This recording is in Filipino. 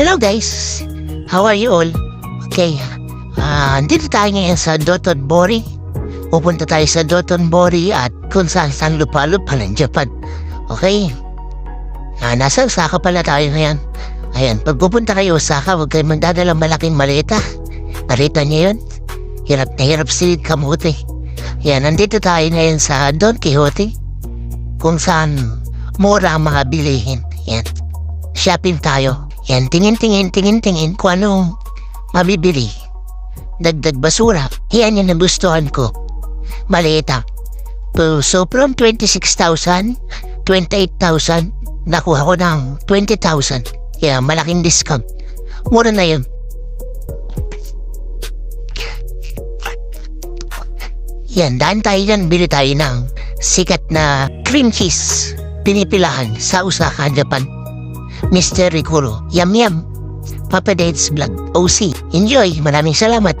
Hello guys! How are you all? Okay, ah andito tayo ngayon sa Dotonbori. Pupunta tayo sa Dotonbori at kung saan saan lupa-lupa ng Japan. Okay? Ah, nasa Osaka pala tayo ngayon. Ayan, pag pupunta kayo Osaka, huwag kayo magdadala malaking maleta. Malita niyo yun? Hirap na hirap silid kamuti. Yan, nandito tayo ngayon sa Don Quixote. Kung saan mura ang mga bilihin. Yan. Shopping tayo. Yan, tingin-tingin, tingin-tingin kung ano mabibili. Dagdag basura. Yan yung nagustuhan ko. Malita. So, so from 26,000, 28,000, nakuha ko ng 20,000. Kaya malaking discount. Mura na yun. Yan, daan tayo dyan, bili tayo ng sikat na cream cheese. Pinipilahan sa Osaka, Japan. Mr. Rikuro. Yum yum. Papa Dates Vlog OC. Enjoy. Maraming salamat.